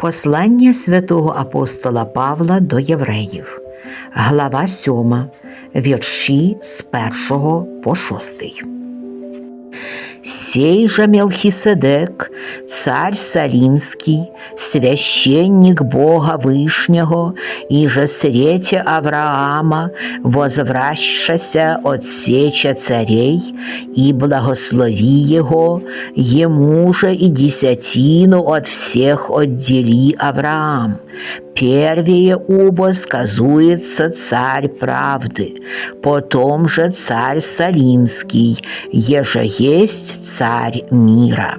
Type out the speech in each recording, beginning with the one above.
Послання святого апостола Павла до євреїв, глава 7, вірші з 1 по 6. Сей же Мелхиседек, царь Салимский, священник Бога Вышнего, и же срете Авраама, возвращася от сеча царей, и благослови его, ему же и десятину от всех отдели Авраам. Первее убо сказуется царь правды, потом же царь Салимский, еже есть царь мира.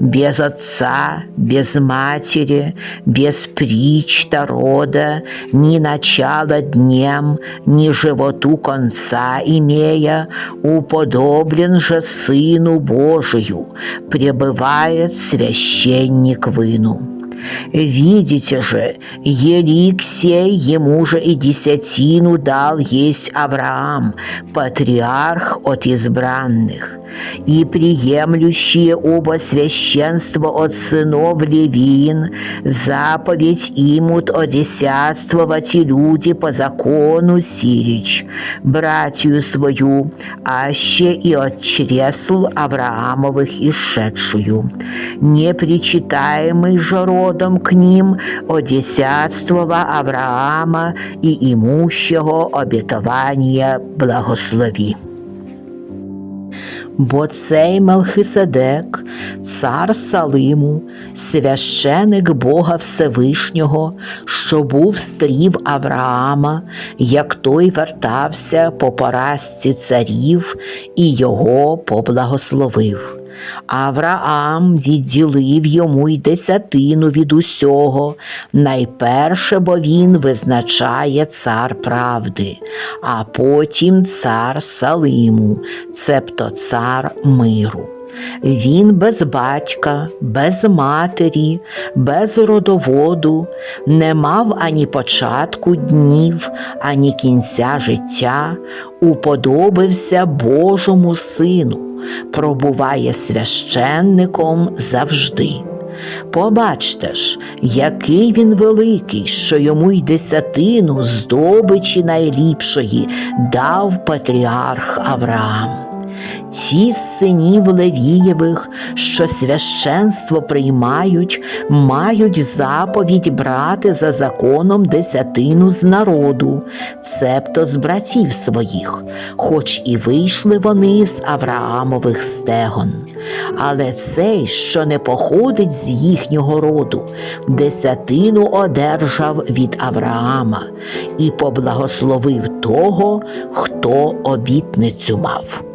Без отца, без матери, без причта рода, ни начала днем, ни животу конца имея, уподоблен же Сыну Божию, пребывает священник выну. Видите же, елик сей ему же и десятину дал есть Авраам, патриарх от избранных, и приемлющие оба священства от сынов Левин, заповедь имут одесятствовать и люди по закону сирич, братью свою, аще и от чресл Авраамовых исшедшую, непричитаемый же родом к ним одесятствова Авраама и имущего обетования благослови. Бо цей Мелхиседек, цар Салиму, священик Бога Всевишнього, що був стрів Авраама, як той вертався по поразці царів і його поблагословив. Авраам відділив йому й десятину від усього, найперше, бо він визначає цар правди, а потім цар Салиму, цебто цар миру. Він без батька, без матері, без родоводу, не мав ані початку днів, ані кінця життя, уподобився Божому Сину, пробуває священником завжди. Побачте ж, який він великий, що йому й десятину здобичі найліпшої дав патріарх Авраам. Ті з синів Левієвих, що священство приймають, мають заповідь брати за законом десятину з народу, цебто з братів своїх, хоч і вийшли вони з Авраамових стегон. Але цей, що не походить з їхнього роду, десятину одержав від Авраама і поблагословив того, хто обітницю мав.